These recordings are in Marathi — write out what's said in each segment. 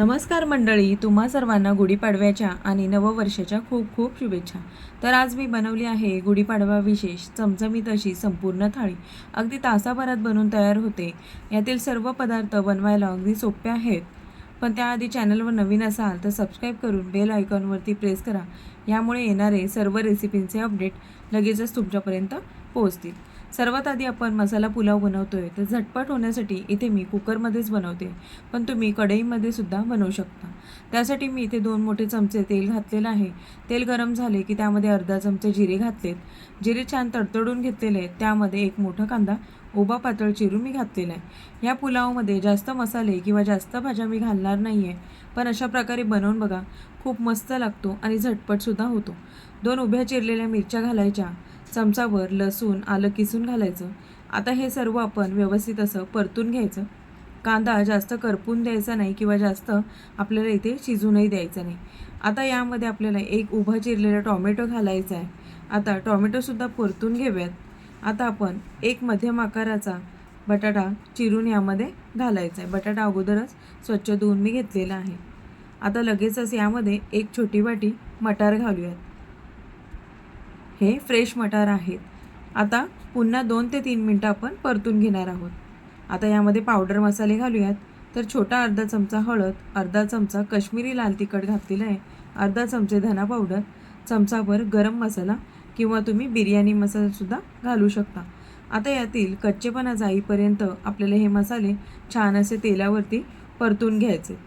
नमस्कार मंडळी तुम्हा सर्वांना गुढीपाडव्याच्या आणि नववर्षाच्या खूप खूप शुभेच्छा. तर आज मी बनवली आहे गुढीपाडवा विशेष चमचमीत अशी संपूर्ण थाळी. अगदी तासाभरात बनवून तयार होते. यातील सर्व पदार्थ बनवायला अगदी सोपे आहेत. पण त्याआधी चॅनलवर नवीन असाल तर सबस्क्राईब करून बेल आयकॉनवरती प्रेस करा. यामुळे येणारे सर्व रेसिपींचे अपडेट लगेचच तुमच्यापर्यंत पोहोचतील. सर्वात आधी आपण मसाला पुलाव बनवतोय तर झटपट होण्यासाठी इथे मी कुकरमध्येच बनवते. पण तुम्ही कढईमध्ये सुद्धा बनवू शकता. त्यासाठी मी इथे दोन मोठे चमचे तेल घातलेलं आहे. तेल गरम झाले की त्यामध्ये अर्धा चमचे जिरे घातलेत. जिरे छान तडतडून घेतलेले आहेत. त्यामध्ये एक मोठा कांदा उभा पातळ चिरून मी घातलेला आहे. या पुलावमध्ये जास्त मसाले किंवा जास्त भाज्या मी घालणार नाही आहे पण अशा प्रकारे बनवून बघा. खूप मस्त लागतो आणि झटपटसुद्धा होतो. दोन उभ्या चिरलेल्या मिरच्या घालायच्या. चमचावर लसूण आलं किसून घालायचं. आता हे सर्व आपण व्यवस्थित असं परतून घ्यायचं. कांदा जास्त करपून द्यायचा नाही किंवा जास्त आपल्याला इथे शिजूनही द्यायचं नाही. आता यामध्ये आपल्याला एक उभा चिरलेला टॉमॅटो घालायचा आहे. आता टॉमॅटोसुद्धा परतून घेऊयात. आता आपण एक मध्यम आकाराचा बटाटा चिरून यामध्ये घालायचा आहे. बटाटा अगोदरच स्वच्छ धुवून मी घेतलेला आहे. आता लगेचच यामध्ये एक छोटी वाटी मटार घालूयात. हे फ्रेश मटार आहेत. आता पुन्हा दोन ते तीन मिनटं आपण परतून घेणार आहोत. आता यामध्ये पावडर मसाले घालूयात. तर छोटा अर्धा चमचा हळद अर्धा चमचा काश्मीरी लाल तिखट घातलेला आहे. अर्धा चमचे धना पावडर चमचाभर गरम मसाला किंवा तुम्ही बिर्याणी मसालासुद्धा घालू शकता. आता यातील कच्चेपणा जाईपर्यंत आपल्याला हे मसाले छान असे तेलावरती परतून घ्यायचे.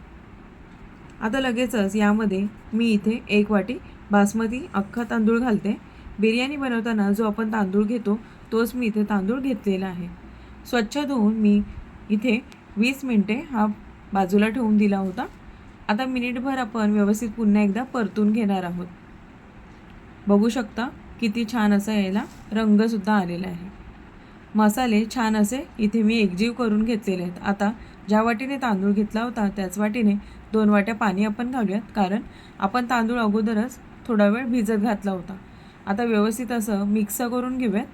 आता लगेचच यामध्ये मी इथे एक वाटी बासमती अख्खा तांदूळ घालते. बिर्याणी बनवताना जो आपण तांदूळ घेतो तोच मी इथे तांदूळ घेतलेला आहे. स्वच्छ धुवून मी इथे वीस मिनटे हा बाजूला ठेवून दिला होता. आता मिनिटभर आपण व्यवस्थित पुन्हा एकदा परतून घेणार आहोत. बघू शकता किती छान असा याला रंगसुद्धा आलेला आहे. मसाले छान असे इथे मी एकजीव करून घेतलेले आहेत. आता ज्या वाटीने तांदूळ घेतला होता त्याच वाटीने दोन वाट्या पाणी आपण घालूयात. कारण आपण तांदूळ अगोदरच थोडा वेळ भिजत घातला होता. आता व्यवस्थित असं मिक्स करून घेऊयात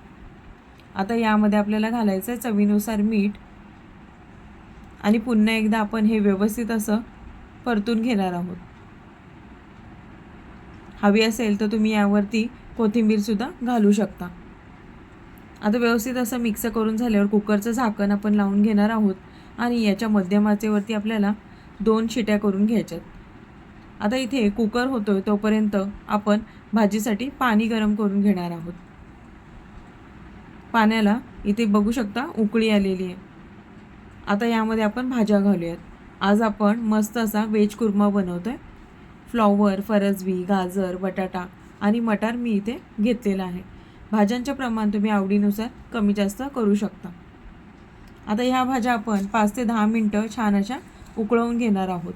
आता यामध्ये आपल्याला घालायचं आहे चवीनुसार मीठ. आणि पुन्हा एकदा आपण हे व्यवस्थित असं परतून घेणार आहोत. हवी असेल तर तुम्ही यावरती कोथिंबीरसुद्धा घालू शकता. आता व्यवस्थित असं मिक्स करून झाल्यावर कुकरचं झाकण आपण लावून घेणार आहोत. आणि याच्या मध्यमाचेवरती आपल्याला दोन शिट्या करून घ्यायच्यात. आता इथे कुकर होतोय तोपर्यंत आपण भाजीसाठी पाणी गरम करून घेणार आहोत. पाण्याला इथे बघू शकता उकळी आलेली आहे. आता यामध्ये आपण भाज्या घालूयात. आज आपण मस्त असा वेज कुर्मा बनवतोय. फ्लॉवर फरसबी गाजर बटाटा आणि मटार मी इथे घेतलेला आहे. भाज्यांचे प्रमाण तुम्ही आवडीनुसार कमी जास्त करू शकता. आता ह्या भाज्या आपण पाच ते दहा मिनटं छान अशा उकळवून घेणार आहोत.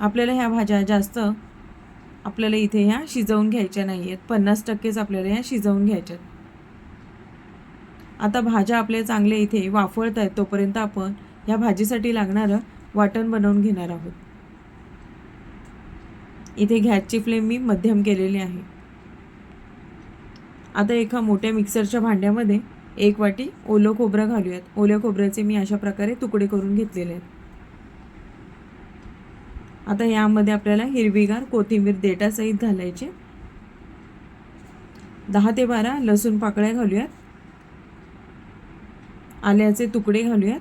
आपल्याला ह्या भाज्या जास्त आपल्याला इथे ह्या शिजवून घ्यायच्या नाही आहेत पन्नास टक्केच आपल्याला ह्या शिजवून घ्यायच्या आता भाज्या आपल्या चांगल्या इथे वाफळत आहेत तोपर्यंत आपण ह्या भाजीसाठी लागणारं वाटण बनवून घेणार आहोत. इथे गॅसची फ्लेम मी मध्यम केलेली आहे. आता एका मोठ्या मिक्सरच्या भांड्यामध्ये एक वाटी ओलं खोबरं घालूयात. ओल्या खोबऱ्याचे मी अशा प्रकारे तुकडे करून घेतलेले आहेत. आता यामध्ये आपल्याला हिरवीगार कोथिंबीर देटासहित घालायचे. दहा ते बारा लसूण पाकळ्या घालूयात. आल्याचे तुकडे घालूयात.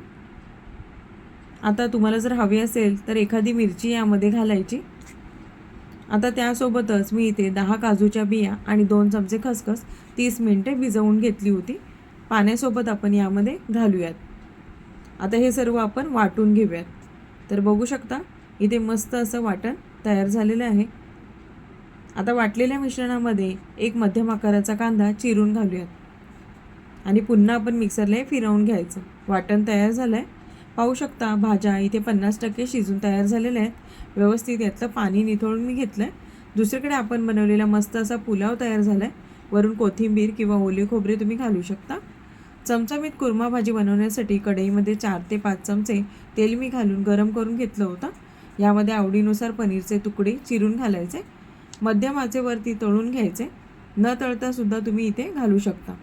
आता तुम्हाला जर हवी असेल तर एखादी मिरची यामध्ये घालायची. आता त्यासोबतच मी इथे दहा काजूच्या बिया आणि दोन चमचे खसखस तीस मिनटे भिजवून घेतली होती. पाण्यासोबत आपण यामध्ये घालूयात. आता हे सर्व आपण वाटून घेऊयात. तर बघू शकता इथे मस्त असं वाटण तयार झालेलं आहे. आता वाटलेल्या मिश्रणामध्ये एक मध्यम आकाराचा कांदा चिरून घालूयात. आणि पुन्हा आपण मिक्सरला हे फिरवून घ्यायचं. वाटण तयार झालं आहे पाहू शकता भाज्या इथे पन्नास टक्के शिजून तयार झालेल्या आहेत. व्यवस्थित यातलं पाणी निथळून मी घेतलं आहे दुसरीकडे आपण बनवलेला मस्त असा पुलाव तयार झाला आहे वरून कोथिंबीर किंवा ओले खोबरे तुम्ही घालू शकता. चमचमीत कुर्मा भाजी बनवण्यासाठी कढईमध्ये चार ते पाच चमचे तेल मी घालून गरम करून घेतलं होतं. यामध्ये आवडीनुसार पनीरचे तुकडे चिरून घालायचे मध्यम आचेवरती तळून घ्यायचे. न तळतासुद्धा तुम्ही इथे घालू शकता.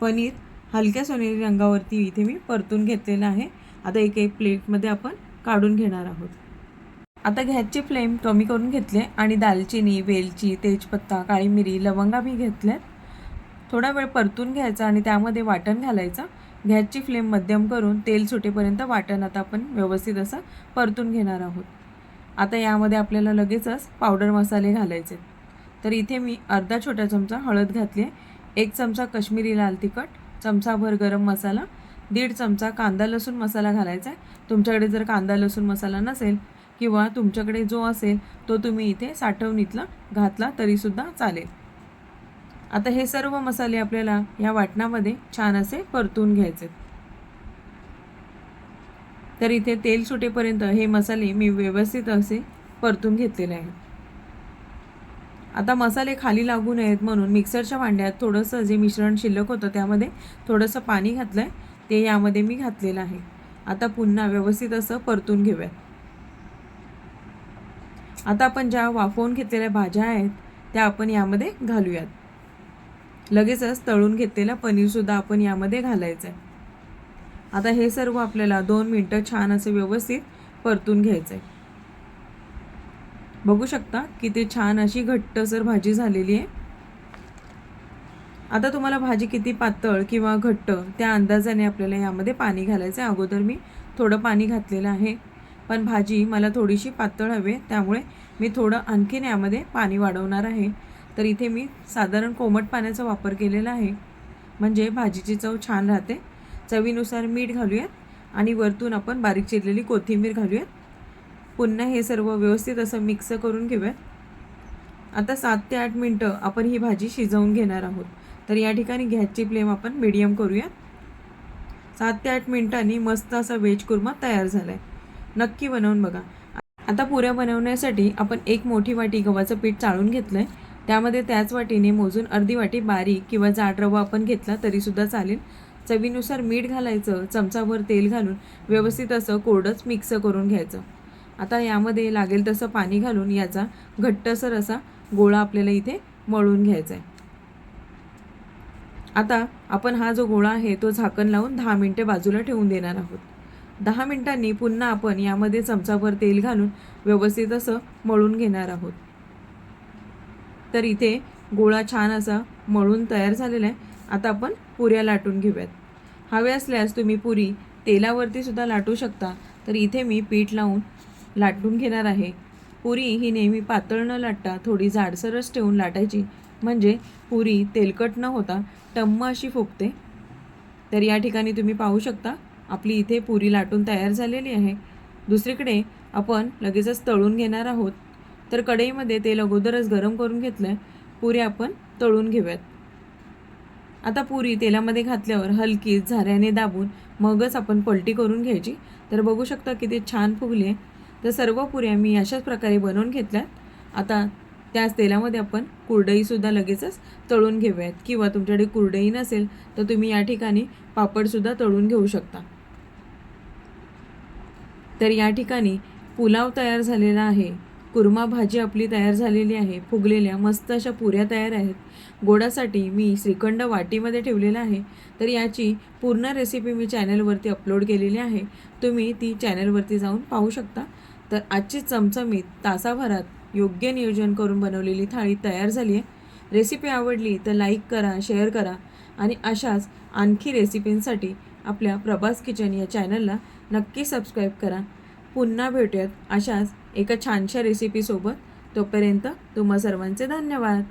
पनीर हलक्या सोनेरी रंगावरती इथे मी परतून घेतलेलं आहे. आता एक एक प्लेटमध्ये आपण काढून घेणार आहोत. आता गॅसची फ्लेम कमी करून घेतली आणि दालचिनी वेलची तेजपत्ता काळी मिरी लवंगा मी घेतल्यात. थोडा वेळ परतून घ्यायचा आणि त्यामध्ये वाटण घालायचं. गॅसची फ्लेम मध्यम करून तेल सुटेपर्यंत वाटण आता आपण व्यवस्थित असं परतून घेणार आहोत. आता यामध्ये आपल्याला लगेचच पावडर मसाले घालायचे. तर इथे मी अर्धा छोटा चमचा हळद घातली आहे. एक चमचा कश्मीरी लाल तिखट चमचाभर गरम मसाला दीड चमचा कांदा लसूण मसाला घालायचा आहे. तुमच्याकडे जर कांदा लसूण मसाला नसेल किंवा तुमच्याकडे जो असेल तो तुम्ही इथे साठवणीतला घातला तरीसुद्धा चालेल. आता हे सर्व मसाले आपल्याला या वाटणामध्ये छान असे परतून घ्यायचे तर इथे तेल सुटेपर्यंत हे मसाले मी व्यवस्थित असे परतून घेतलेले आहेत. आता मसाले खाली लागू नयेत म्हणून मिक्सरच्या भांड्यात थोडंसं जे मिश्रण शिल्लक होतं त्यामध्ये थोडंसं पाणी घातलं आहे ते यामध्ये मी घातलेलं आहे. आता पुन्हा व्यवस्थित असं परतून घेऊयात. आता आपण ज्या वाफवून घेतलेल्या भाज्या आहेत त्या आपण यामध्ये घालूयात. लगेचच तळून घेतलेलं पनीरसुद्धा आपण यामध्ये घालायचं आहे आता हे सर्व आपल्याला दोन मिनटं छान असे व्यवस्थित परतून घ्यायचं आहे बघू शकता किती छान अशी घट्टसर भाजी झालेली आहे. आता तुम्हाला भाजी किती पातळ किंवा घट्ट त्या अंदाजाने आपल्याला यामध्ये पाणी घालायचं आहे अगोदर मी थोडं पाणी घातलेलं आहे पण भाजी मला थोडीशी पातळ हवी आहे त्यामुळे मी थोडं आणखीन यामध्ये पाणी वाढवणार आहे. तर इथे मी साधारण कोमट पाण्याचा वापर केलेला आहे. म्हणजे भाजीची चव छान राहते. चवीनुसार मीठ घालूयात आणि वरतून आपण बारीक चिरलेली कोथिंबीर घालूयात. पुन्हा हे सर्व व्यवस्थित असं मिक्स करून घेऊयात. आता सात ते आठ मिनटं आपण ही भाजी शिजवून घेणार आहोत. तर या ठिकाणी गॅसची फ्लेम आपण मिडियम करूयात. सात ते आठ मिनिटांनी मस्त असा व्हेज कुर्मा तयार झाला आहे नक्की बनवून बघा. आता पुऱ्या बनवण्यासाठी आपण एक मोठी वाटी गव्हाचं पीठ चाळून घेतलं आहे त्यामध्ये त्याच वाटीने मोजून अर्धी वाटी बारीक किंवा जाड रवा आपण घेतला तरीसुद्धा चालेल. चवीनुसार मीठ घालायचं चमचाभर तेल घालून व्यवस्थित असं कोरडंच मिक्स करून घ्यायचं. आता यामध्ये लागेल तसं पाणी घालून याचा घट्टसर असा गोळा आपल्याला इथे मळून घ्यायचा आहे आता आपण हा जो गोळा आहे तो झाकण लावून दहा मिनटे बाजूला ठेवून देणार आहोत. दहा मिनिटांनी पुन्हा आपण यामध्ये चमचाभर तेल घालून व्यवस्थित असं मळून घेणार आहोत. तर इथे गोळा छान असा मळून तयार झालेला आहे. आता आपण पुऱ्या लाटून घेऊयात. हवे असल्यास तुम्ही पुरी तेलावरती सुद्धा लाटू शकता. तर इथे मी पीठ लावून लाटून घेणार आहे. पुरी ही नेहमी पातळ न लाटता थोडी जाडसरच ठेवून लाटायची. म्हणजे पुरी तेलकट न होता टम्म अशी फुगते. तर या ठिकाणी तुम्ही पाहू शकता आपली इथे पुरी लाटून तयार झालेली आहे. दुसरीकडे आपण लगेचच तळून घेणार आहोत. तर कढईमध्ये तेल अगोदरच गरम करून घेतलं आहे पुरी आपण तळून घेऊयात. आता पुरी तेलामध्ये घातल्यावर हलकी झाऱ्याने दाबून मगच आपण पलटी करून घ्यायची. तर बघू शकता किती छान फुगली आहे तर सर्व पुऱ्या मी अशाच प्रकारे बनवून घेतल्यात. आता त्याच तेलामध्ये आपण कुरडईसुद्धा लगेचच तळून घेऊयात. किंवा तुमच्याकडे कुरडई नसेल तर तुम्ही या ठिकाणी पापडसुद्धा तळून घेऊ शकता. तर या ठिकाणी पुलाव तयार झालेला आहे. कुर्मा भाजी आपली तयार झालेली आहे फुगलेल्या मस्त अशा पुऱ्या तयार आहेत. गोडासाठी मी श्रीखंड वाटीमध्ये ठेवलेला आहे. तर याची पूर्ण रेसिपी मी चॅनलवरती अपलोड केलेली आहे. तुम्ही ती चॅनलवरती जाऊन पाहू शकता. तर आजची चमचमीत तासाभरात योग्य नियोजन करून बनवलेली थाळी तयार झाली आहे. रेसिपी आवडली तर लाईक करा शेअर करा आणि अशाच आणखी रेसिपींसाठी आपल्या प्रभास किचन या चॅनलला नक्की सबस्क्राईब करा. पुन्हा भेटूयात अशाच एका छानशा रेसिपीसोबत तोपर्यंत तुम्हा सर्वांचे धन्यवाद.